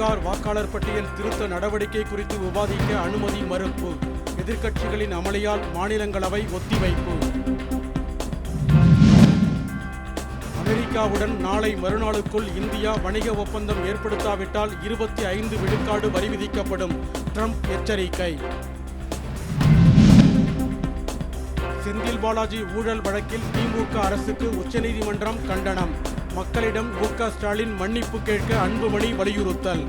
பீகார் வாக்காளர் பட்டியல் திருத்த நடவடிக்கை குறித்து விவாதிக்க அனுமதி மறுப்பு. எதிர்க்கட்சிகளின் அமளியால் மாநிலங்களவை ஒத்திவைப்பு. அமெரிக்காவுடன் நாளை மறுநாளுக்குள் இந்தியா வணிக ஒப்பந்தம் ஏற்படுத்தாவிட்டால் இருபத்தி ஐந்து விழுக்காடு வரி விதிக்கப்படும். ட்ரம்ப் எச்சரிக்கை. செந்தில் பாலாஜி ஊழல் வழக்கில் திமுக அரசுக்கு உச்சநீதிமன்றம் கண்டனம். மக்களிடம் மு ஸ்டாலின் மன்னிப்பு கேட்க அன்புமணி வலியுறுத்தல்.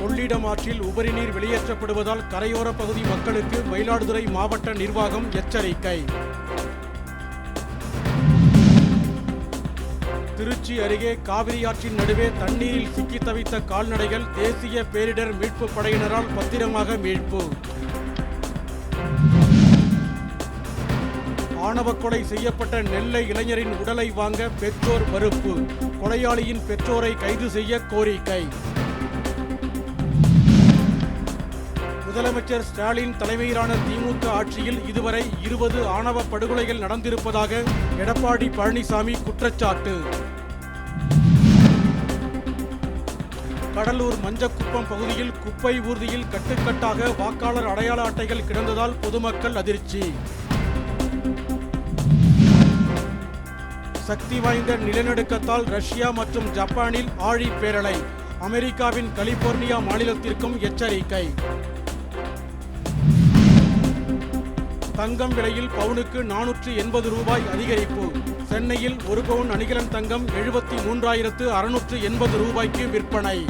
கொள்ளிடம் ஆற்றில் உபரிநீர் வெளியேற்றப்படுவதால் கரையோர பகுதி மக்களுக்கு மயிலாடுதுறை மாவட்ட நிர்வாகம் எச்சரிக்கை. திருச்சி அருகே காவிரி ஆற்றின் நடுவே தண்ணீரில் சிக்கி தவித்த கால்நடைகள் தேசிய பேரிடர் மீட்பு படையினரால் பத்திரமாக மீட்பு. ஆணவ கொலை செய்யப்பட்ட நெல்லை இளைஞரின் உடலை வாங்க பெற்றோர் மறுப்பு. கொலையாளியின் பெற்றோரை கைது செய்ய கோரிக்கை. முதலமைச்சர் ஸ்டாலின் தலைமையிலான திமுக ஆட்சியில் இதுவரை இருபது ஆணவ படுகொலைகள் நடந்திருப்பதாக எடப்பாடி பழனிசாமி குற்றச்சாட்டு. கடலூர் மஞ்சக்குப்பம் பகுதியில் குப்பை ஊர்தியில் கட்டுக்கட்டாக வாக்காளர் அடையாள அட்டைகள் கிடந்ததால் பொதுமக்கள் அதிர்ச்சி. சக்தி வாய்ந்த நிலநடுக்கத்தால் ரஷ்யா மற்றும் ஜப்பானில் ஆழி பேரலை. அமெரிக்காவின் கலிபோர்னியா மாநிலத்திற்கும் எச்சரிக்கை. தங்கம் விலையில் பவுனுக்கு நானூற்று எண்பது ரூபாய் அதிகரிப்பு. சென்னையில் ஒரு பவுன் அணிகலன் தங்கம் எழுபத்தி மூன்றாயிரத்து அறுநூற்று எண்பது ரூபாய்க்கு விற்பனை.